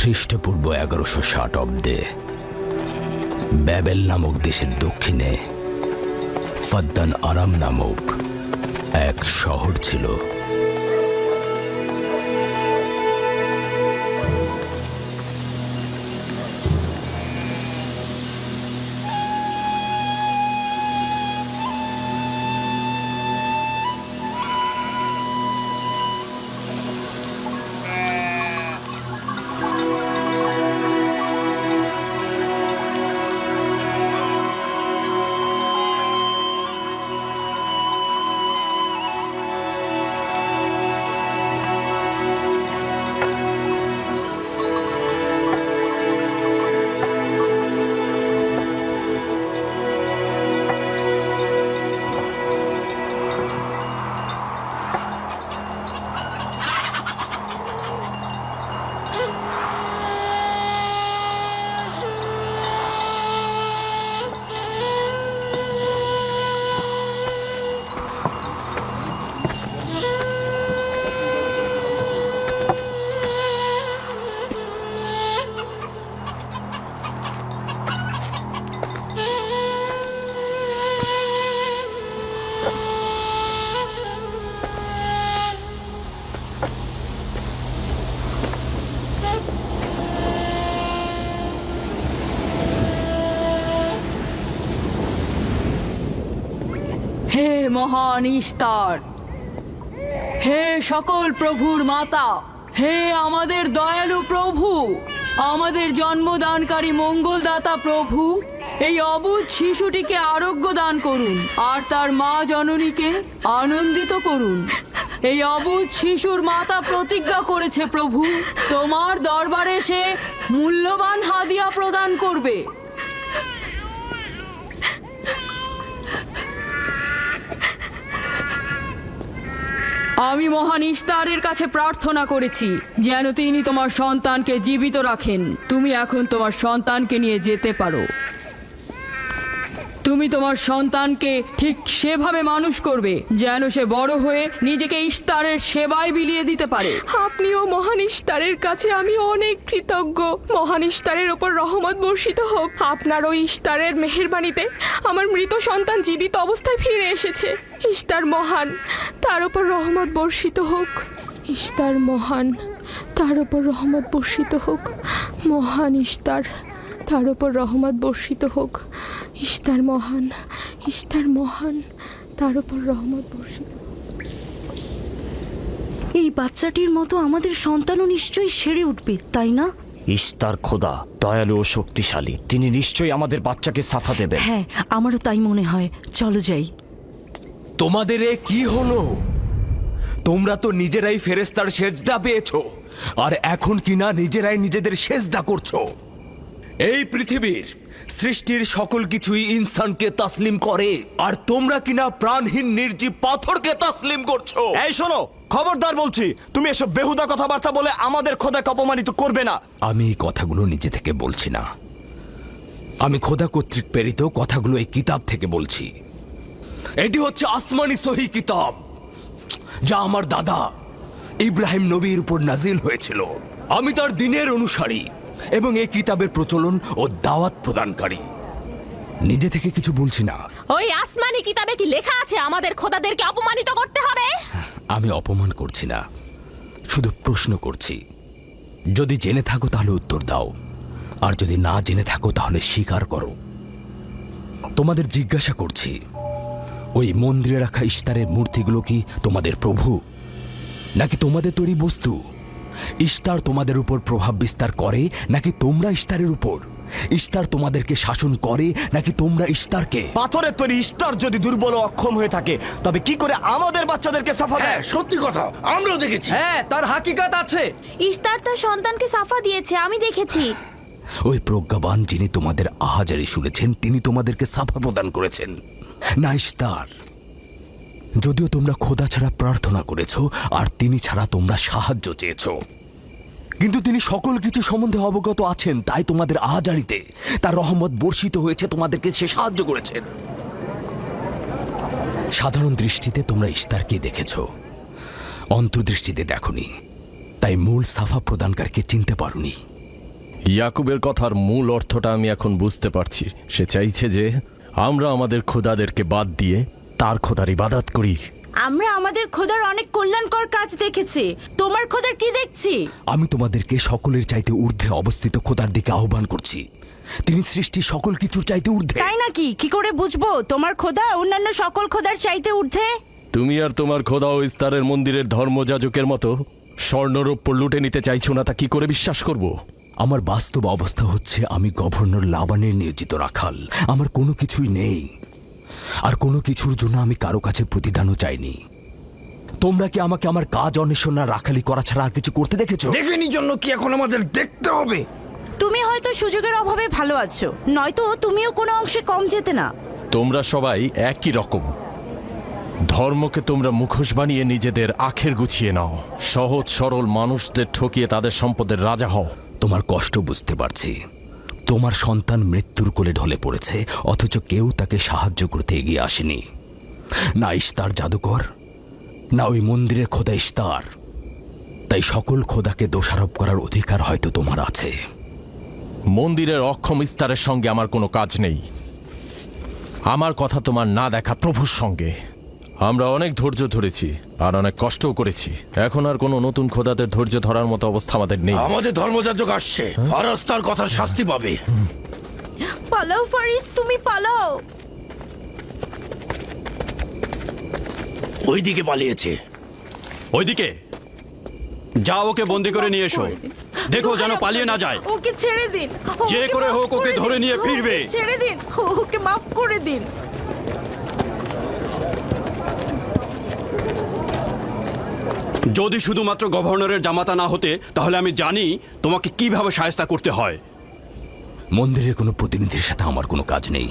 খ্রিস্টপূর্ব এগারোশো ষাট অব্দে ব্যাবেল নামক দেশের দক্ষিণে ফদ্দান আরাম নামক এক শহর ছিল। মহান ইস্তার হে সকল প্রভুর মাতা, হে আমাদের দয়ালু প্রভু, আমাদের জন্মদানকারী মঙ্গলদাতা প্রভু, এই অবুধ শিশুটিকে আরোগ্য দান করুন, আর তার মা জননীকে আনন্দিত করুন। এই অবুধ শিশুর মাতা প্রতিজ্ঞা করেছে প্রভু, তোমার দরবারে সে মূল্যবান হাদিয়া প্রদান করবে। আমি মহান ইস্তারের কাছে প্রার্থনা করেছি, যেন তিনি তোমার সন্তানকে জীবিত রাখেন। তুমি এখন তোমার সন্তানকে নিয়ে যেতে পারো। তুমি তোমার সন্তানকে ঠিক সেভাবে মানুষ করবে, যেন সে বড় হয়ে নিজেকে ইস্তারের সেবায় বিলিয়ে দিতে পারে। আপনিও মহান ইস্তারের কাছে আমি অনেক কৃতজ্ঞ। মহান ইস্তারের ওপর রহমত বর্ষিত হোক। আপনার ওই ইস্তারের মেহেরবানিতে আমার মৃত সন্তান জীবিত অবস্থায় ফিরে এসেছে। ইস্তার মহান, তার ওপর রহমত বর্ষিত হোক। ইস্তার মহান, তার ওপর রহমত বর্ষিত হোক। মহান ইস্তার, তার ওপর রহমত বর্ষিত হোক। ইস্তার মহান ইস্তার মহান তার উপর রহমত বর্ষিত। এই বাচ্চাটির মতো আমাদের সন্তানও নিশ্চয়ই সেরে উঠবে তাই না? ইস্তার খোদা দয়ালু ও শক্তিশালী তিনি নিশ্চয়ই আমাদের বাচ্চাকে সাফা দেবেন। হ্যাঁ আমারও তাই মনে হয়। চলো যাই। তোমাদের এ কি হলো? তোমরা তো নিজেরাই ফেরেস্তার সেজদা পেয়েছ আর এখন কিনা নিজেরাই নিজেদের সেজদা করছ। এই পৃথিবীর সৃষ্টির সকল কিছুই ইনসানকে তাসলিম করে। আর তোমরা কিনা প্রাণহীন নির্জীব পাথরকে তাসলিম করছ। এই শোনো খবরদার বলছি তুমি এসব বেহুদা কথাবার্তা বলে আমাদের খোদাকে অপমানিত করবে না। আমি এই কথাগুলো নিজে থেকে বলছি না। আমি খোদা কর্তৃক প্রেরিত কথাগুলো এই কিতাব থেকে বলছি। এটি হচ্ছে আসমানি সহি কিতাব যা আমার দাদা ইব্রাহিম নবীর উপর নাজিল হয়েছিল। আমি তার দিনের অনুসারী। এবং এই কিতাবের প্রচলন ও দাওয়াত প্রদানকারী। নিজে থেকে কিছু বলছি না। ওই আসমানি কিতাবে কি লেখা আছে? আমাদের খোদাদেরকে অপমানিত করতে হবে? আমি অপমান করছি না। শুধু প্রশ্ন করছি যদি জেনে থাকো তাহলে উত্তর দাও। আর যদি না জেনে থাকো তাহলে স্বীকার করো। তোমাদের জিজ্ঞাসা করছি ওই মন্দিরে রাখা ইস্তারের মূর্তিগুলো কি তোমাদের প্রভু? নাকি তোমাদের তৈরি বস্তু? ইস্তার তোমাদের উপর প্রভাব বিস্তার করে নাকি তোমরা ইস্তারের উপর? ইস্তার তোমাদেরকে শাসন করে নাকি তোমরা ইস্তারকে? পাথরের তৈরি ইস্তার যদি দুর্বল ও অক্ষম হয়ে থাকে তবে কি করে আমাদের বাচ্চাদেরকে সাফা দেয়? সত্যি কথা আমরাও দেখেছি। হ্যাঁ তার হাকিকাত আছে। ইস্তার তার সন্তানকে সাফা দিয়েছে আমি দেখেছি। ওই প্রজ্ঞাবান যিনি তোমাদের আহাজারি শুনেছেন তিনি তোমাদেরকে সাফা প্রদান করেছেন। না ইস্তার। যদিও তোমরা খোদা ছাড়া প্রার্থনা করেছ, আর তিনি ছাড়া তোমরা সাহায্য চেয়েছ। কিন্তু তিনি সকল কিছু সম্বন্ধে অবগত আছেন, তাই তোমাদের আহাজারিতে তার রহমত বর্ষিত হয়েছে, তোমাদেরকে সে সাহায্য করেছেন সাধারণ দৃষ্টিতে তোমরা ইস্তারকে দেখেছ। অন্তর্দৃষ্টিতে দেখনি, তাই মূল সাফা প্রদানকারকে চিনতে পারোনি। ইয়াকুবের কথার মূল অর্থটা আমি এখন বুঝতে পারছি। সে চাইছে যে আমরা আমাদের খোদাদেরকে বাদ দিয়ে তার খোদার ইবাদাত করি। আমরা আমাদের খোদার অনেক কল্যাণকর কাজ দেখেছি। তোমার খোদার কি দেখছি? আমি তোমাদেরকে সকলের চাইতে ঊর্ধ্বে অবস্থিত খোদার দিকে আহ্বান করছি। তিনি সৃষ্টি সকল কিছুর চাইতে ঊর্ধ্বে। তাই নাকি? কি করে বুঝব? তোমার খোদা অন্যান্য সকল খোদার চাইতে ঊর্ধ্বে? তুমি আর তোমার খোদা ও ইস্তারের মন্দিরের ধর্মযাজকের মতো স্বর্ণরৌপ্য লুটে নিতে চাইছো না তা কি করে বিশ্বাস করব? আমার বাস্তব অবস্থা হচ্ছে আমি গভর্নর লাবানের নিয়োজিত রাখাল। আমার কোনো কিছুই নেই। আর কোনো কিছুর জন্য আমি কারও কাছে প্রতিদানও চাইনি। তোমরা কি আমাকে আমার কাজ অন্বেষণ না রাখালি করা ছাড়া আর কিছু করতে দেখেছ? দেখেনি জন্য কি এখন আমাদের দেখতে হবে? তুমি হয়তো সুযোগের অভাবে ভালো আছো নয়তো তুমিও কোনো অংশে কম যেতে না। তোমরা সবাই একই রকম। ধর্মকে তোমরা মুখোশ বানিয়ে নিজেদের আখের গুছিয়ে নাও। সহজ সরল মানুষদের ঠকিয়ে তাদের সম্পদের রাজা হও। তোমার কষ্ট বুঝতে পারছি। তোমার সন্তান মৃত্যুর কোলে ঢলে পড়েছে, অথচ কেউ তাকে সাহায্য করতে এগিয়ে আসেনি। না ইস্তার জাদুকর, না ওই মন্দিরের খোদা ইস্তার তাই সকল খোদাকে দোষারোপ করার অধিকার হয়তো তোমার আছে। মন্দিরের অক্ষম ইস্তারের সঙ্গে আমার কোনো কাজ নেই। আমার কথা তোমার না দেখা প্রভুর সঙ্গে। আমরা অনেক ধৈর্য ধরেছি আর অনেক কষ্টও করেছি। এখন আর কোনো নতুন খোদাদের ধৈর্য ধরার মতো অবস্থা আমাদের নেই। আমাদের ধর্মযাজক আসছে। ফারাজ তার কথার শাস্তি পাবে। পালাও ফারিস তুমি পালাও। ওইদিকে পালিয়েছে। ওইদিকে? যাও ওকে বন্দি করে নিয়ে এসো। দেখো যেন পালিয়ে না যায়। ওকে ছেড়ে দিন। যে ওকে করে হোক ওকে ধরে নিয়ে ফিরবে। ছেড়ে দিন। ওকে মাফ করে দিন। যদি শুধুমাত্র গভর্নরের জামাতা না হতে তাহলে আমি জানি তোমাকে কীভাবে সায়স্তা করতে হয়। মন্দিরের কোনো প্রতিনিধির সাথে আমার কোনো কাজ নেই।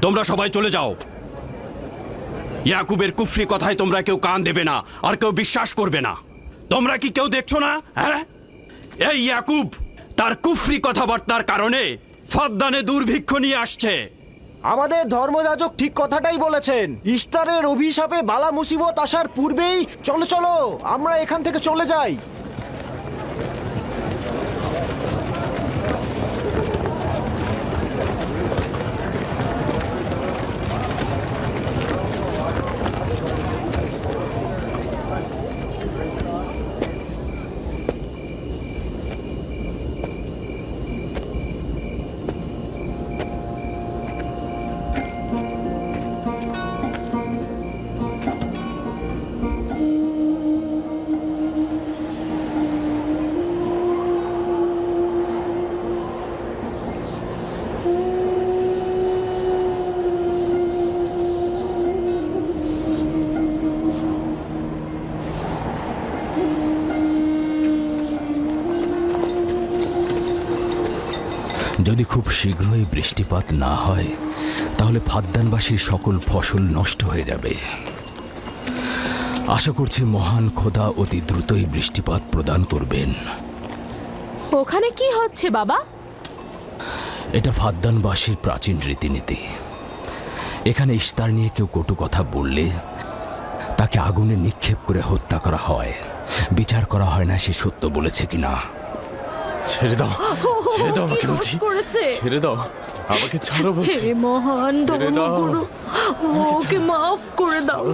তোমরা সবাই চলে যাও। ইয়াকুবের কুফরি কথায় তোমরা কেউ কান দেবে না আর কেউ বিশ্বাস করবে না। তোমরা কি কেউ দেখছ না হ্যাঁ? এই ইয়াকুব তার কুফরি কথাবার্তার কারণে ফাদ্দানে দুর্ভিক্ষ নিয়ে আসছে। আমাদের ধর্মযাজক ঠিক কথাটাই বলেছেন। ইস্তারের অভিশাপে বালা মুসিবত আসার পূর্বেই চলো চলো, আমরা এখান থেকে চলে যাই। যদি খুব শীঘ্রই বৃষ্টিপাত না হয় তাহলে ফাদ্দানবাসীর সকল ফসল নষ্ট হয়ে যাবে। আশা করছি মহান খোদা অতি দ্রুতই বৃষ্টিপাত প্রদান করবেন। ওখানে কি হচ্ছে বাবা? এটা ফাদ্দানবাসীর প্রাচীন রীতিনীতি। এখানে ইস্তার নিয়ে কেউ কটু কথা বললে তাকে আগুনে নিক্ষেপ করে হত্যা করা হয়। বিচার করা হয় না সে সত্য বলেছে কিনা। ছেড়ে দাও ছেড়ে দাও আমাকে বলছি করেছে? ছেড়ে দাও আমাকে ছাড়ো হে বলছি মহান ছেড়ে দাও। ধর্মগুরু ওকে মাফ করে দাও।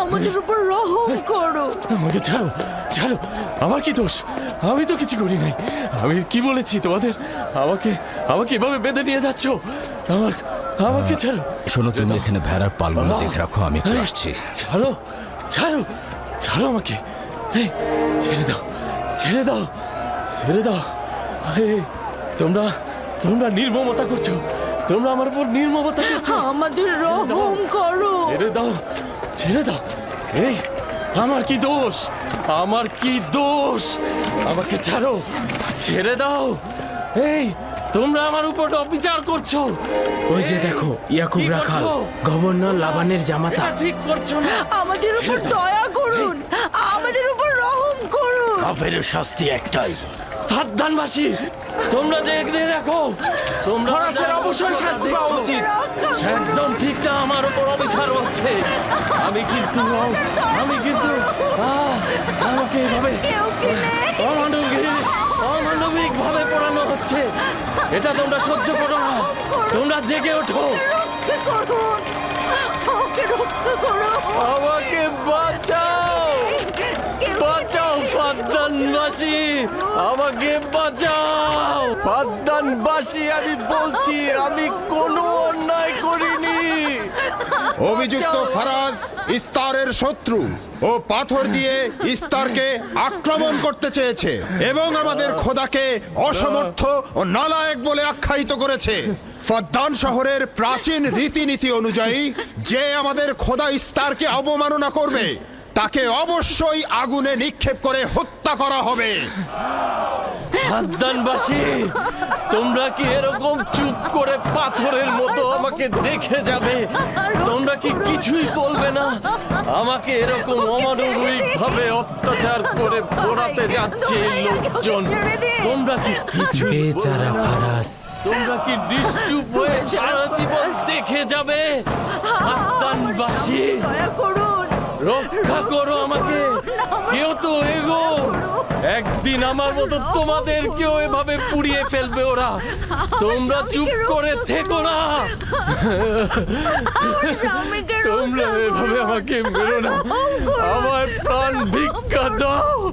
আমাদের উপর রহম করো। আমাকে ছাড়ো ছাড়ো। আমার কি দোষ? আমি তো কিছু করি নাই। আমি কি বলেছি তোমাদের? আমাকে আমাকে এভাবে বেঁধে নিয়ে যাচ্ছ? আমার আমাকে ছাড়ো। শোনো তুমি এখানে ভেড়ার পালগুলো দেখে রাখো আমি একটু আসছি। ছাড়ো ছাড়ো ছাড়ো আমাকে। ছেড়ে দাও ছেড়ে দাও ছেড়ে দাও। তোমরা তোমরা নির্মমতা করছ। তোমরা আমার উপর নির্মমতা করছ। আমাদের রহম করো। ছেড়ে দাও। ছেড়ে দাও। এই আমার কি দোষ? আমার কি দোষ? আমাকে ছাড়ো। ছেড়ে দাও। এই তোমরা আমার উপর অবিচার করছ। ওই যে দেখো ইয়াকুব রাখাল গভর্নর লাবানের জামাতা। ঠিক করছ না। আমাদের উপর দয়া করুন। আমাদের উপর রহম করুন। কাফের শাস্তি একটাই। হাতদানবাসী তোমরা যে এগিয়ে রাখো তোমরা অবশ্যই শাস্তি পাওয়া উচিত। একদম ঠিকটা আমার উপর অবিচার হচ্ছে। আমি কিন্তু আমি কিন্তু আমাকে এভাবে অমানবিক অমানবিক ভাবে পড়ানো হচ্ছে। এটা তোমরা সহ্য করো না। তোমরা জেগে ওঠো। আমাকে বাঁচাও। ফাদ্দানবাসী আমাকে বাঁচাও। ফাদ্দানবাসী আমি বলছি আমি কোনো অন্যায় করিনি। অভিযুক্ত ফারাজ ইস্তারের শত্রু ও পাথর দিয়ে ইস্তারকে আক্রমণ করতে চেয়েছে এবং আমাদের খোদাকে অসমর্থ ও নালায়েক বলে আখ্যায়িত করেছে। ফদ্দান শহরের প্রাচীন রীতিনীতি অনুযায়ী যে আমাদের খোদা ইস্তারকে অবমাননা করবে তাকে অবশ্যই আগুনে নিক্ষেপ করে হত্যা করা হবে হাদ্দানবাসী তোমরা কি এরকম চুপ করে পাথরের মতো আমাকে দেখে যাবে তোমরা কি কিছুই বলবে না আমাকে এরকম অমানবিক ভাবে অত্যাচার করে পোড়াতে যাচ্ছে এই লোকজন তোমরা কি কিছু বেচারা ফারাস তোমরা কি নিশ্চুপ হয়ে সারা জীবন দেখে যাবে হাদ্দানবাসী রক্ষা করো আমাকে। কেউ তো এগো। একদিন আমার মতো তোমাদের কেউ এভাবে পুড়িয়ে ফেলবে ওরা। তোমরা চুপ করে থেকো না। তোমরা এভাবে আমাকে মেরো না। আমার প্রাণ ভিক্ষা দাও।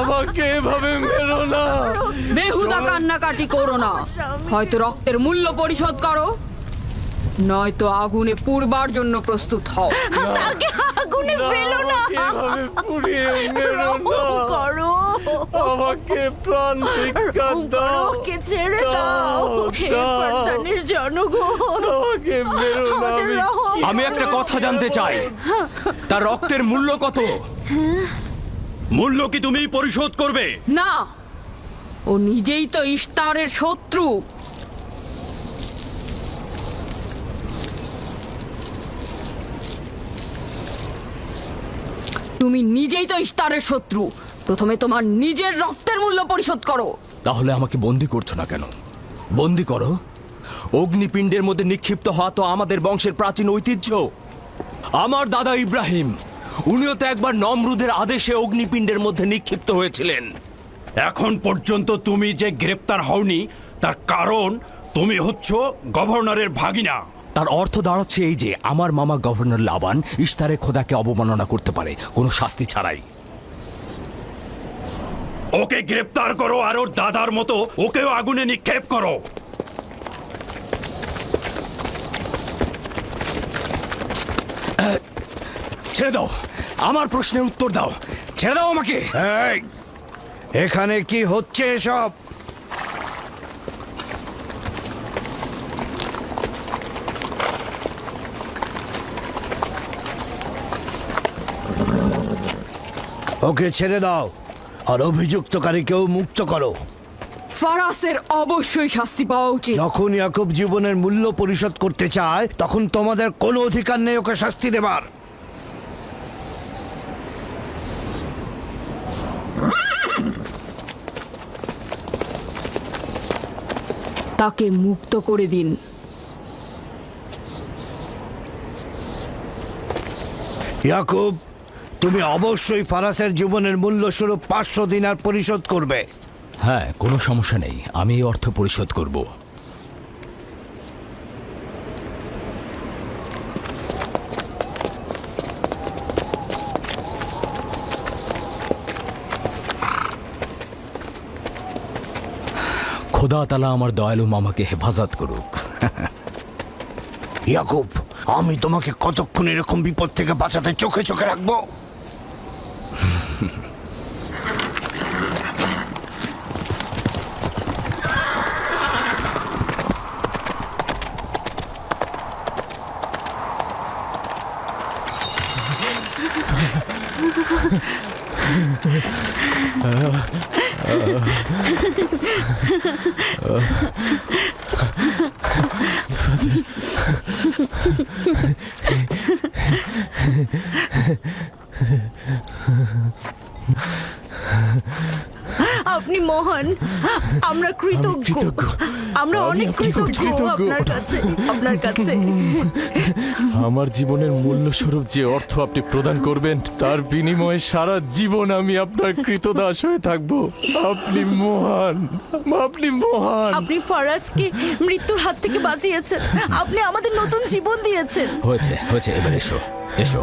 আমাকে এভাবে মেরো না। বেহুদা কান্নাকাটি করো না। হয়তো রক্তের মূল্য পরিশোধ করো। নয়তো আগুনে পুড়বার জন্য প্রস্তুত হও। ফেলো না। আমাকে এভাবে পুড়িয়ে মেরো রহম না করো। আমাকে প্রাণ ভিক্ষা দাও। ওকে ছেড়ে দাও হে। জনগণ। আমাকে মেরো না আমি আমি একটা কথা জানতে চাই। তার রক্তের মূল্য কত? মূল্য কি তুমি পরিশোধ করবে? না ও নিজেই তো ইস্তারের শত্রু। তুমি নিজেই তো ইস্তারের শত্রু। প্রথমে তোমার নিজের রক্তের মূল্য পরিশোধ করো। তাহলে আমাকে বন্দি করছ না কেন? বন্দি করো? অগ্নিপিণ্ডের মধ্যে নিক্ষিপ্ত হওয়া তো আমাদের বংশের প্রাচীন ঐতিহ্য। আমার দাদা ইব্রাহিম, উনিও তো একবার নমরুদের আদেশে অগ্নিপিণ্ডের মধ্যে নিক্ষিপ্ত হয়েছিলেন। এখন পর্যন্ত তুমি যে গ্রেপ্তার হওনি, তার কারণ তুমি হচ্ছ গভর্নরের ভাগিনা। তার অর্থ দাঁড়াচ্ছে এই যে আমার মামা গভর্নর লাবান ইস্তারে খোদাকে অবমাননা করতে পারে কোনো শাস্তি ছাড়াই। ওকে গ্রেপ্তার করো আর ওর দাদার মতো ওকেও আগুনে নিক্ষেপ করো। ছেড়ে দাও আমার প্রশ্নের উত্তর দাও ছেড়ে দাও আমাকে। এই, এখানে কি হচ্ছে এসব? ওকে ছেড়ে দাও। আর অভিযুক্তকারীকেও মুক্ত করো। ফারাসের অবশ্যই শাস্তি পাওয়া উচিত। যখন ইয়াকুব জীবনের মূল্য পরিশোধ করতে চায় তখন তোমাদের কোনো অধিকার নেই ওকে শাস্তি দেবার। তাকে মুক্ত করে দিন। ইয়াকুব তুমি অবশ্যই ফারাসের জীবনের মূল্য স্বরূপ পাঁচশো দিনার পরিশোধ করবে। হ্যাঁ কোনো সমস্যা নেই। আমি এই অর্থ পরিশোধ করব। খোদা তালা আমার দয়ালু মামাকে হেফাজত করুক। ইয়াকুব আমি তোমাকে কতক্ষণ এরকম বিপদ থেকে বাঁচাতে চোখে চোখে রাখব? Uh... কৃতজ্ঞ। কৃতজ্ঞ। আমরা অনেক কৃতজ্ঞ। কৃতজ্ঞ। আপনার কাছে আপনার কাছে। আমার জীবনের মূল্য স্বরূপ যে অর্থ আপনি প্রদান করবেন তার বিনিময়ে সারা জীবন আমি আপনার কৃতদাস হয়ে থাকব। আপনি মহান। আপনি মহান। আপনি ফারাজকে মৃত্যুর হাত থেকে বাঁচিয়েছেন। আপনি আমাদের নতুন জীবন দিয়েছেন। হয়েছে হয়েছে। এবার এসো এসো।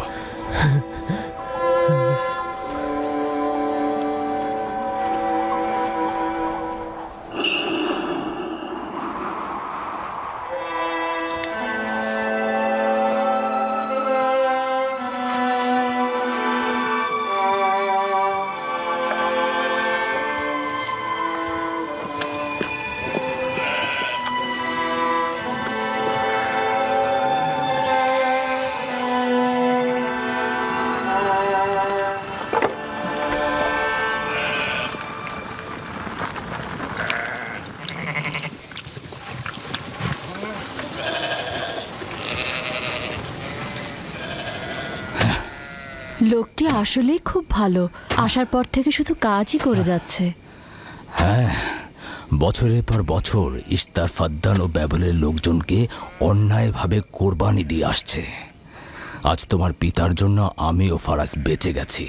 আসলেই খুব ভালো। আসার পর থেকে শুধু কাজই করে যাচ্ছে। হ্যাঁ বছরের পর বছর ইস্তার ফাদ্দান ও ব্যাবলের লোকজনকে অন্যায়ভাবে কোরবানি দিয়ে আসছে। আজ তোমার পিতার জন্য আমি ও ফারাজ বেঁচে গেছি।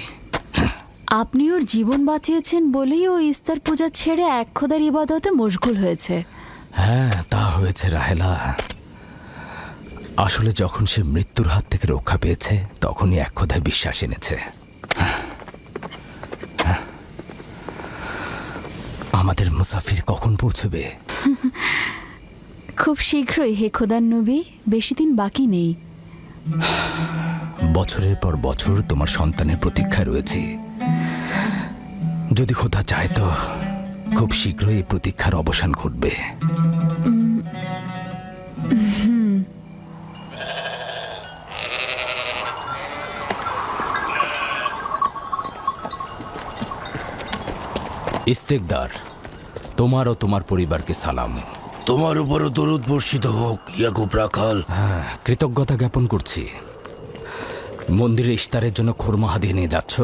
আপনি ওর জীবন বাঁচিয়েছেন বলেই ও ইস্তার পূজা ছেড়ে এক খোদার ইবাদতে মশগুল হয়েছে। হ্যাঁ তা হয়েছে রাহেলা। আসলে যখন সে মৃত্যুর হাত থেকে রক্ষা পেয়েছে তখনই এক কথায় বিশ্বাস এনেছে। আমাদের মুসাফির কখন পৌঁছবে? খুব শীঘ্রই হে খোদার নবী বেশি দিন বাকি নেই। বছরের পর বছর তোমার সন্তানের প্রতীক্ষায় রয়েছি। যদি খোদা চায় তো খুব শীঘ্রই এই প্রতীক্ষার অবসান ঘটবে। ইস্তেকদার তোমার ও তোমার পরিবারকে সালাম। তোমার উপরও দরুদ বর্ষিত হোক ইয়াকুব রাখাল। হ্যাঁ কৃতজ্ঞতা জ্ঞাপন করছি। মন্দিরে ইস্তারের জন্য খোরমা হাদিয়ে নিয়ে যাচ্ছ?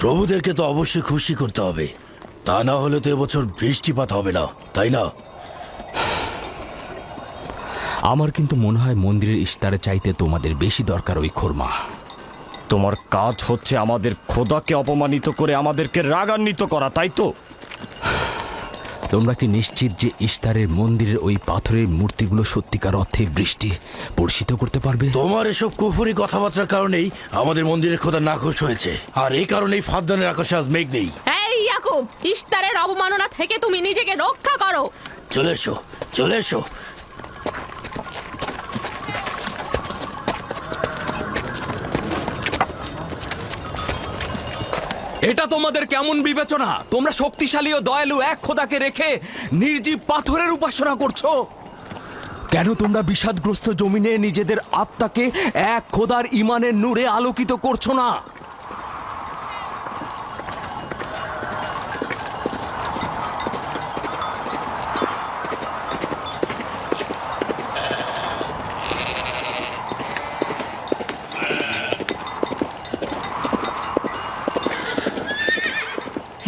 প্রভুদেরকে তো অবশ্যই খুশি করতে হবে। তা না হলে তো এবছর বৃষ্টিপাত হবে না তাই না? আমার কিন্তু মনে হয় মন্দিরের ইস্তারে চাইতে তোমাদের বেশি দরকার ওই খোরমা। তোমার কাজ হচ্ছে আমাদের খোদাকে অপমানিত করে আমাদেরকে রাগান্বিত করা তাই তো? তোমরা কি নিশ্চিত যে ইস্তারের মন্দিরের ওই পাথরের মূর্তিগুলো সত্যিকার অর্থে বৃষ্টি পরিষিত করতে পারবে? তোমার এসব কুফুরি কথাবার্তার কারণেই আমাদের মন্দিরের খোদা নাখোশ হয়েছে। আর এই কারণেই ফাদদানের আকাশে আজ মেঘ নেই। এই ইয়াকুব ইস্তারের অবমাননা থেকে তুমি নিজেকে রক্ষা করো। চলে এসো চলে এসো। এটা তোমাদের কেমন বিবেচনা? তোমরা শক্তিশালী ও দয়ালু এক খোদাকে রেখে নির্জীব পাথরের উপাসনা করছ। কেন তোমরা বিষাদগ্রস্ত জমিনে নিজেদের আত্মাকে এক খোদার ইমানের নূরে আলোকিত করছ না?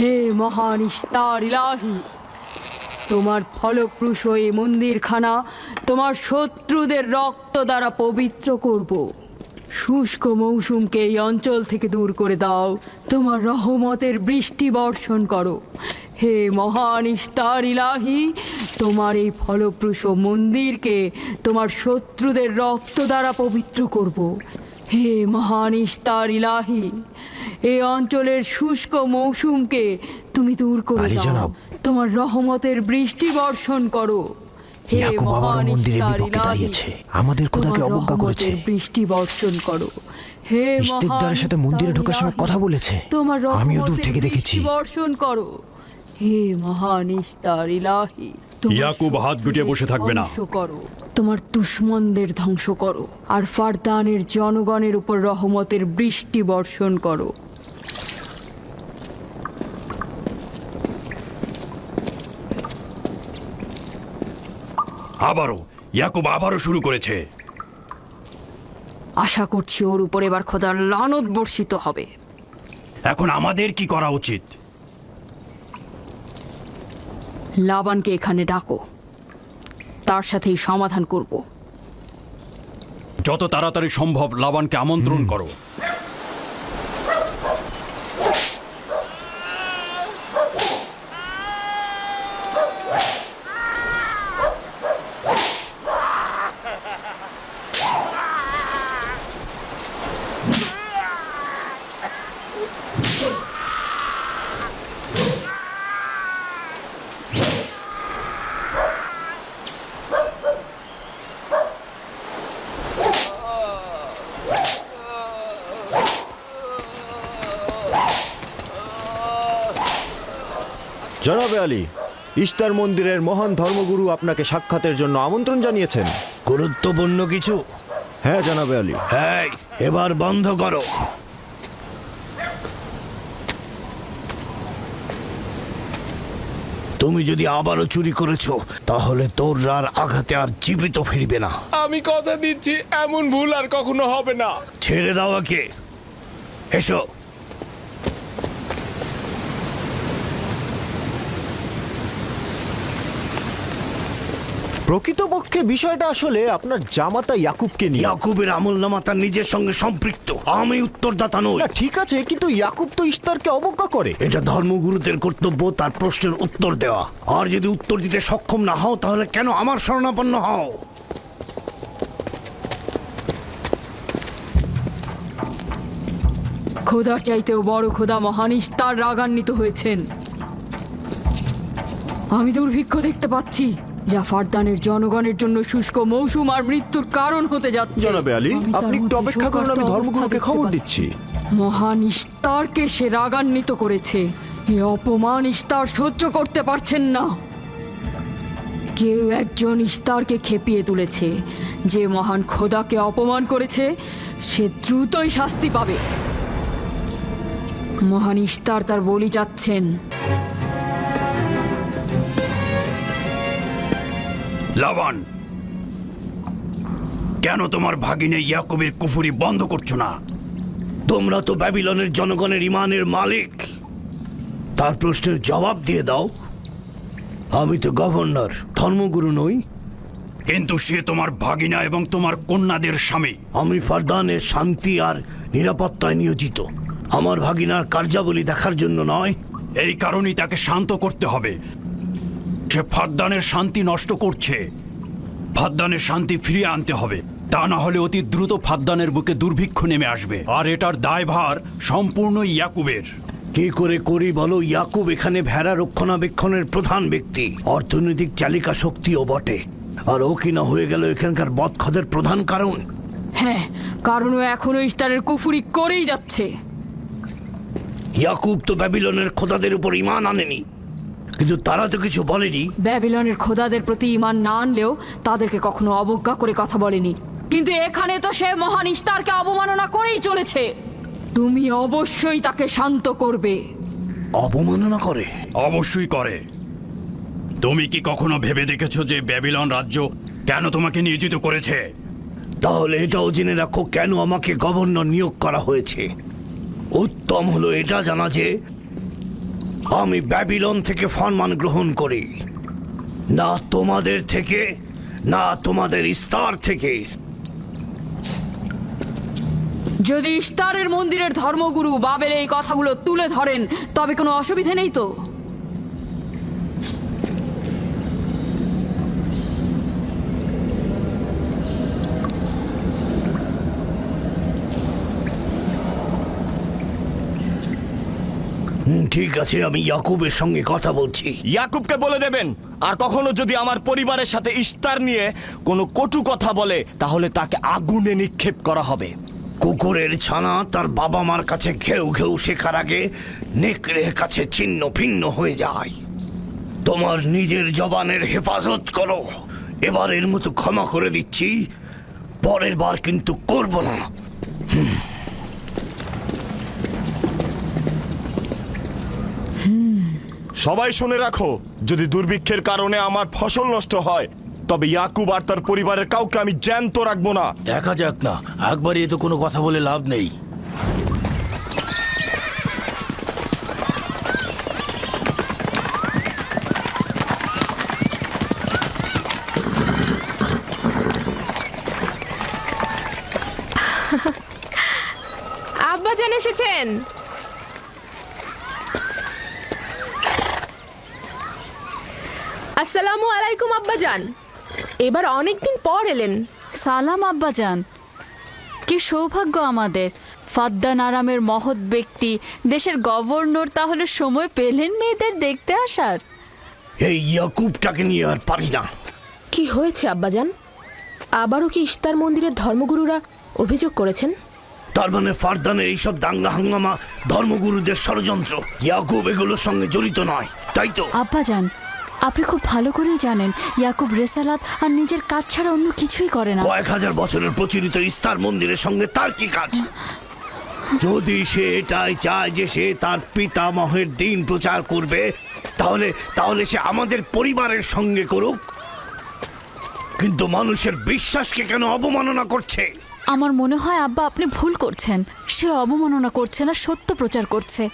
হে মহান ইস্তার ইলাহি, তোমার ফলপ্রসূ এই মন্দিরখানা তোমার শত্রুদের রক্ত দ্বারা পবিত্র করব। শুষ্ক মৌসুমকে এই অঞ্চল থেকে দূর করে দাও, তোমার রহমতের বৃষ্টি বর্ষণ করো। হে মহান ইস্তার ইলাহি, তোমার এই ফলপ্রসূ মন্দিরকে তোমার শত্রুদের রক্ত দ্বারা পবিত্র করব। হে মহান ইস্তার ইলাহি এই অঞ্চলের শুষ্ক মৌসুমকে তুমি দূর করে আলী দাও জনাব। তোমার রহমতের বৃষ্টি বর্ষণ করো হে ইয়াকুব আবারও মহান মন্দিরের বিপক্ষে ইলাহি, দাঁড়িয়েছে। আমাদের খোদাকে তোমার অবজ্ঞা করেছে। রহমতের বৃষ্টি বর্ষণ করো হে ইস্তেকদারের সাথে মন্দিরে ঢোকার সময় ইলাহি, কথা বলেছে। তোমার আমিও দূর রহমতের থেকে বৃষ্টি দেখেছি। বর্ষণ করো হে মহান ইস্তার ইলাহি তোমার ইয়াকুব হাত গুটিয়ে বসে থাকবে না। ধ্বংস করো তোমার দুশ্মনদের ধ্বংস করো আর ফারদানের জনগণের উপর রহমতের বৃষ্টি বর্ষণ করো আবারও ইয়াকুব আবারও শুরু করেছে। আশা করছি ওর উপর এবার খোদার লানত বর্ষিত হবে। এখন আমাদের কি করা উচিত? লাবানকে এখানে ডাকো। তার সাথেই সমাধান করব। যত তাড়াতাড়ি সম্ভব লাবানকে আমন্ত্রণ করো। জনাবে আলী ইস্তার মন্দিরের মহান ধর্মগুরু আপনাকে সাক্ষাতের জন্য আমন্ত্রণ জানিয়েছেন। গুরুত্বপূর্ণ কিছু? হ্যাঁ জনাবে আলী। হ্যাঁ এবার বন্ধ করো। তুমি যদি আবারও চুরি করেছ তাহলে তোর আর আঘাতে আর জীবিত ফিরবে না। আমি কথা দিচ্ছি এমন ভুল আর কখনো হবে না। ছেড়ে দাও একে এসো। প্রকৃতপক্ষে বিষয়টা আসলে আপনার জামাতা ইয়াকুবকে নিয়ে। ইয়াকুবের আমল নামা তার নিজের সঙ্গে সম্পৃক্ত। আমি উত্তরদাতা নই। না ঠিক আছে কিন্তু ইয়াকুব তো ইস্তারকে অবজ্ঞা করে। এটা ধর্মগুরুদের কর্তব্য তার প্রশ্নের উত্তর দেওয়া। আর যদি উত্তর দিতে সক্ষম না হও তাহলে কেন আমার শরণাপন্ন হও? খোদার চাইতেও বড় খোদা মহান ইস্তার রাগান্বিত হয়েছেন। আমি দুর্ভিক্ষ দেখতে পাচ্ছি। যা ফারদানের জনগণের জন্য শুষ্ক মৌসুম আর মৃত্যুর কারণ হতে যাচ্ছে। জনাবে আলী আপনি একটু অপেক্ষা করুন আমি ধর্মগুরুকে খবর দিচ্ছি। মহান ইস্তারকে সে রাগান্বিত করেছে। এ অপমান ইস্তার সহ্য করতে পারছেন না। কেউ একজন ইস্তারকে খেপিয়ে তুলেছে। যে মহান খোদাকে অপমান করেছে সে দ্রুতই শাস্তি পাবে। মহান ইস্তার তার বলি যাচ্ছেন লাবান। কেন তোমার ভাগিনে ইয়াকুবের কুফুরি বন্ধ করছ না? তোমরা তো ব্যাবিলনের জনগণের ইমানের মালিক। তার প্রশ্নের জবাব দিয়ে দাও। আমি তো গভর্নর ধর্মগুরু নই। কিন্তু সে তোমার ভাগিনা এবং তোমার কন্যাদের স্বামী। আমি ফারদানের শান্তি আর নিরাপত্তায় নিয়োজিত। আমার ভাগিনার কার্যাবলী দেখার জন্য নয়। এই কারণেই তাকে শান্ত করতে হবে। সে ফাদ্দানের শান্তি নষ্ট করছে। ফাদ্দানের শান্তি ফিরিয়ে আনতে হবে। তা না হলে অতি দ্রুত ফাদ্দানের বুকে দুর্ভিক্ষ নেমে আসবে। আর এটার দায়ভার সম্পূর্ণ ইয়াকুবের। কি করে করি বলো? ইয়াকুব এখানে ভেড়া রক্ষণাবেক্ষণের প্রধান ব্যক্তি। অর্থনৈতিক চালিকা শক্তিও বটে। আর ও কিনা হয়ে গেল এখানকার বদখদের প্রধান কারণ? হ্যাঁ কারণ ও এখনও ইস্তারের কুফুরি করেই যাচ্ছে। ইয়াকুব তো ব্যাবিলনের খোদাদের উপর ইমান আনেনি। কিন্তু তারা তো কিছু বলেনি। ব্যাবিলনের খোদাদের প্রতি ইমান না আনলেও তাদেরকে কখনো অবজ্ঞা করে কথা বলেনি। কিন্তু এখানে তো সে মহান ইস্তারকে অবমাননা করেই চলেছে। তুমি অবশ্যই তাকে শান্ত করবে। অবমাননা করে? অবশ্যই করে। তুমি কি কখনো ভেবে দেখেছ যে ব্যাবিলন রাজ্য কেন তোমাকে নিয়োজিত করেছে? তাহলে এটাও জেনে রাখো কেন আমাকে গভর্নর নিয়োগ করা হয়েছে। উত্তম হলো এটা জানা যে আমি ব্যাবিলন থেকে ফরমান গ্রহণ করি। না তোমাদের থেকে, না তোমাদের ইস্তার থেকে। যদি ইস্তারের মন্দিরের ধর্মগুরু বাবেল এই কথাগুলো তুলে ধরেন, তবে কোনো অসুবিধে নেই তো? ঠিক আছে আমি ইয়াকুবের সঙ্গে কথা বলছি। ইয়াকুবকে বলে দেবেন আর কখনো যদি আমার পরিবারের সাথে ইস্তার নিয়ে কোনো কটু কথা বলে তাহলে তাকে আগুনে নিক্ষেপ করা হবে। কুকুরের ছানা তার বাবা মার কাছে ঘেউ ঘেউ শেখার আগে নেকড়ের কাছে ছিন্ন ভিন্ন হয়ে যায়। তোমার নিজের জবানের হেফাজত করো। এবারের মতো ক্ষমা করে দিচ্ছি পরের বার কিন্তু করব না। সবাই শুনে রাখো যদি দুর্ভিক্ষের কারণে আমার ফসল নষ্ট হয় তবে ইয়াকুব আর তার পরিবারের কাউকে আমি জ্যান্ত রাখব না। দেখা যাক না একবারই এ তো কোনো কথা বলে লাভ নেই। আব্বাজান এসেছেন। আসসালামু আলাইকুম আব্বাজান। এবার অনেকদিন পর এলেন। সালাম আব্বাজান। কি সৌভাগ্য আমাদের। ফাদ্দান আরামের মহৎ ব্যক্তি দেশের গভর্নর তাহলে সময় পেলেন মেয়েদের দেখতে আসার? এই ইয়াকুবটাকে নিয়ে আর পারি না। কি হয়েছে আব্বাজান? আবারও কি ইস্তার মন্দিরের ধর্মগুরুরা অভিযোগ করেছেন? তার মানে ফারদানের এইসব দাঙ্গা হাঙ্গামা ধর্মগুরুদের ষড়যন্ত্র। ইয়াকুব এগুলোর সঙ্গে জড়িত নয় তাই তো? আব্বাজান আপনি খুব ভালো করেই জানেন ইয়াকুব রেসালাত আর নিজের কাজ ছাড়া অন্য কিছুই করে না। কয়েক হাজার বছরের প্রচলিত ইস্তার মন্দিরের সঙ্গে তার কি কাজ? যদি সে এটাই চায় যে সে তার পিতামহের দিন প্রচার করবে তাহলে তাহলে সে আমাদের পরিবারের সঙ্গে করুক। কিন্তু মানুষের বিশ্বাসকে কেন অবমাননা করছে? আমার মনে হয় আব্বা আপনি ভুল করছেন। সে অবমাননা করছে না সত্য প্রচার করছে।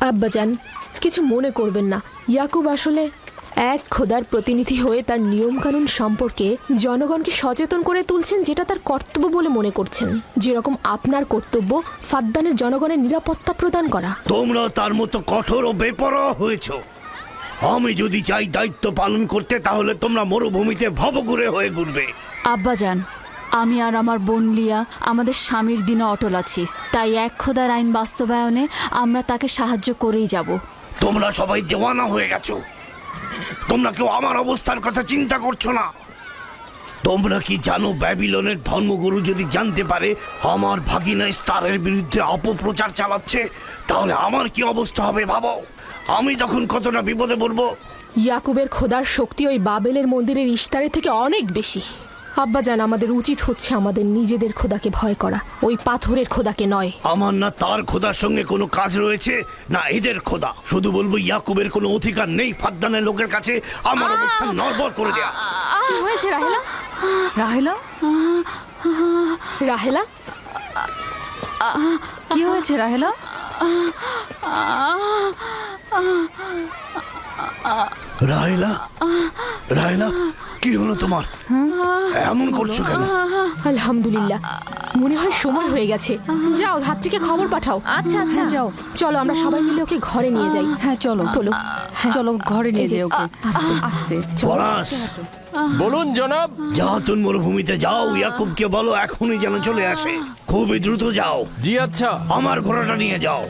আব্বাজান কিছু মনে করবেন না। ইয়াকুব আসলে এক খোদার প্রতিনিধি হয়ে তার নিয়মকানুন সম্পর্কে জনগণকে সচেতন করে তুলছেন যেটা তার কর্তব্য বলে মনে করছেন। যেরকম আপনার কর্তব্য ফাদ্দানের জনগণের নিরাপত্তা প্রদান করা। তোমরা তার মতো কঠোর ও বেপরোয়া হয়েছ। আমি যদি চাই দায়িত্ব পালন করতে তাহলে তোমরা মরুভূমিতে ভবঘুরে হয়ে ঘুরবে। আব্বাজান আমি আর আমার বোন লিয়া আমাদের স্বামীর দিনে অটল আছি। তাই এক খোদার আইন বাস্তবায়নে আমরা তাকে সাহায্য করেই যাব। তোমরা সবাই দেওয়ানা হয়ে গেছো। তোমরা কেউ আমার অবস্থার কথা চিন্তা করছ না। তোমরা কি জানো ব্যাবিলনের ধর্মগুরু যদি জানতে পারে আমার ভাগিনা স্তারের বিরুদ্ধে অপপ্রচার চালাচ্ছে, তাহলে আমার কি অবস্থা হবে ভাবো? আমি তখন কতটা বিপদে পড়ব? ইয়াকুবের খোদার শক্তি ওই বাবেলের মন্দিরের ইস্তারের থেকে অনেক বেশি। আব্বাজান আমাদের উচিত হচ্ছে আমাদের নিজেদের খোদাকে ভয় করা। ওই পাথরের খোদাকে নয়। আমার না তার খোদার সঙ্গে কোনো কাজ রয়েছে না এদের খোদা। শুধু বলব ইয়াকুবের কোনো অধিকার নেই ফাদ্দানের লোকের কাছে। আমার অবস্থান নড়বড় করে দেয়া। কি হয়েছে রাহেলা? রাহেলা? রাহেলা? কি হয়েছে রাহেলা? রায়লা রায়লা কি হলো তোমার? এমন করছ কেন? আলহামদুলিল্লাহ। মনে হয় সময় হয়ে গেছে। যাও ধাত্রীকে খবর পাঠাও। আচ্ছা আচ্ছা। যাও। চলো আমরা সবাই মিলে ওকে ঘরে নিয়ে যাই। হ্যাঁ চলো। চলো চলো ঘরে নিয়ে যাই ওকে। আস্তে। আস্তে। পলাশ। বলুন জনাব। জাহাতুন মরুভূমিতে যাও ইয়াকুবকে বলো এখনই যেন চলে আসে। খুবই দ্রুত যাও। জি আচ্ছা। আমার ঘোড়াটা নিয়ে যাও।